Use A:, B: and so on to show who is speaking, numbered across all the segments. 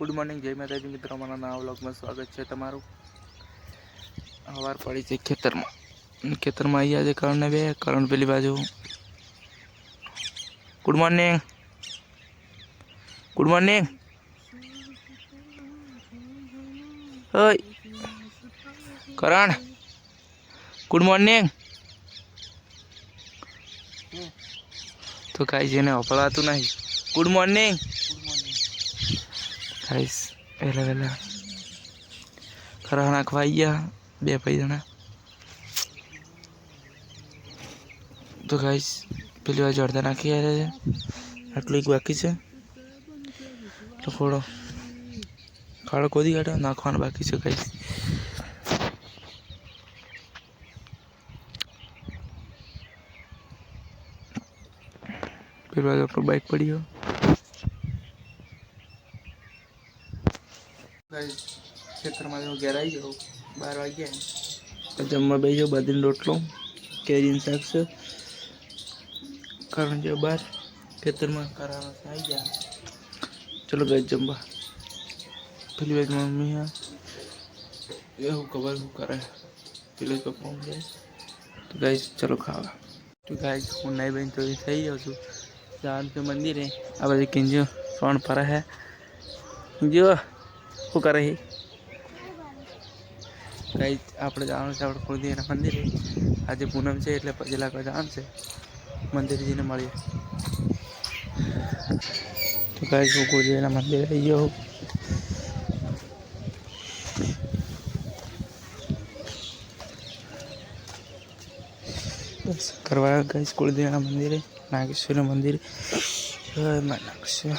A: Good morning જય માતાજી મિત્રો. મારા નવા વ્લોગમાં સ્વાગત છે તમારું. સવાર પડી છે ખેતરમાં. અને ખેતરમાં આવ્યા છે કરણ બે કરણ પેલી બાજુ. Good morning good morning Karan good morning તો કાંઈ જેને અફળાતું નહીં. ગુડ મોર્નિંગ ગાઈસ વહેલા વહેલા ખરા નાખવા આવી ગયા, બે ભાઈ જણા. તો ગાઈસ પેલી વાર અડધા નાખી આવ્યા છે. આટલું એક બાકી છે. ખોડો. ખાડો ખોદી કાઢો, નાખવાનું બાકી છે ગાઈશ પેલી વાર આપણું બાઇક પડી ગયો ગાઈસ ખેતરમાં હું ઘેર આવી જાઉં બાર વાગ્યા જમવા બેસી જાઉં બાદરીનો રોટલો કેરીનું શાક છે. કારણ જો બાર ખેતરમાં કરાવવા આવી ગયા. ચલો ગઈ જમવા. પેલી બાજુ મમ્મી હા. એવું ખબર શું કરે. પેલી પપ્પા જાય તો ગાઈસ ચલો ખાવા. તો ગાઈસ હું નહીં બેન તો થઈ જાઉં છું. જવાનું છે મંદિરે. આ બધી કિંજો ત્રણ ફરે હે. જો. શું કરે છે કઈ આપણે જવાનું છે આપણે કુળદેવીના મંદિરે. આજે પૂનમ છે એટલે પછી લાગવા જવાનું છે. મંદિરજીને મળીએ. તો કઈ હું કુળદેવીના મંદિરે આવી ગયો કરવા ગઈ કુળદેવના મંદિરે નાગેશ્વર મંદિરે. નાગેશ્વર.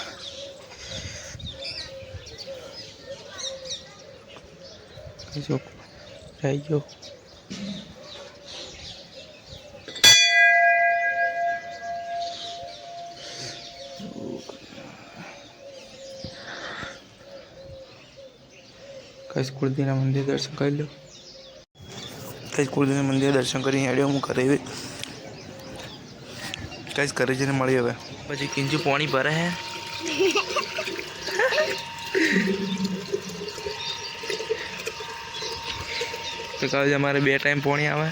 A: જો રહી ગયો. કઈ કુળદીના મંદિર દર્શન કરી લો. કઈ કુળદીના મંદિર દર્શન કરી હેડ્યો હું કરે હવે કઈ કરે જઈને ને મળી હવે. પછી કિંજુ પાણી ભરે હે? તો કાલે અમારે બે ટાઈમ પોણી આવે.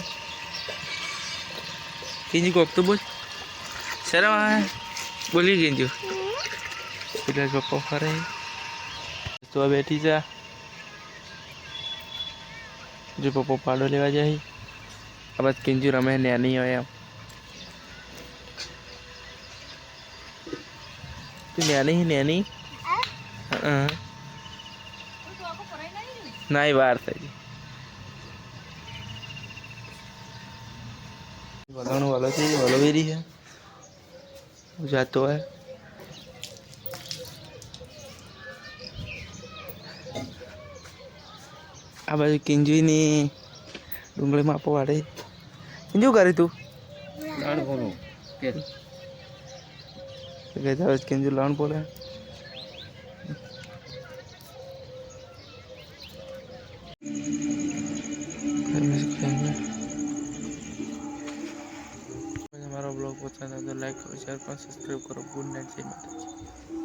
A: કિંજી કોક તો બોલ. શરમ આવે? બોલી કિંજુ. એટલે પપ્પા ફરે તો બેઠી જા. જો પપ્પો પાડો લેવા જાય. આ બાદ કિંજુ રમે નાની હોય એમ. તું નેની નેની? હા. ના. એ વાર થઈ વલણ વલો છે વલોવેરી છે. જાતો હોય. આ બાજુ કિંજુની ડુંગળી આપો વાડે કિંજુ કરે તું?
B: લાણ બોલો કે
A: કે જાવ કિંજુ લાણ બોલે. બ્લોગ પસંદ આવે તો લાઈક કરો શેર પણ સબસ્ક્રાઈબ કરો. ગુડ નાઇટ જય માતાજી.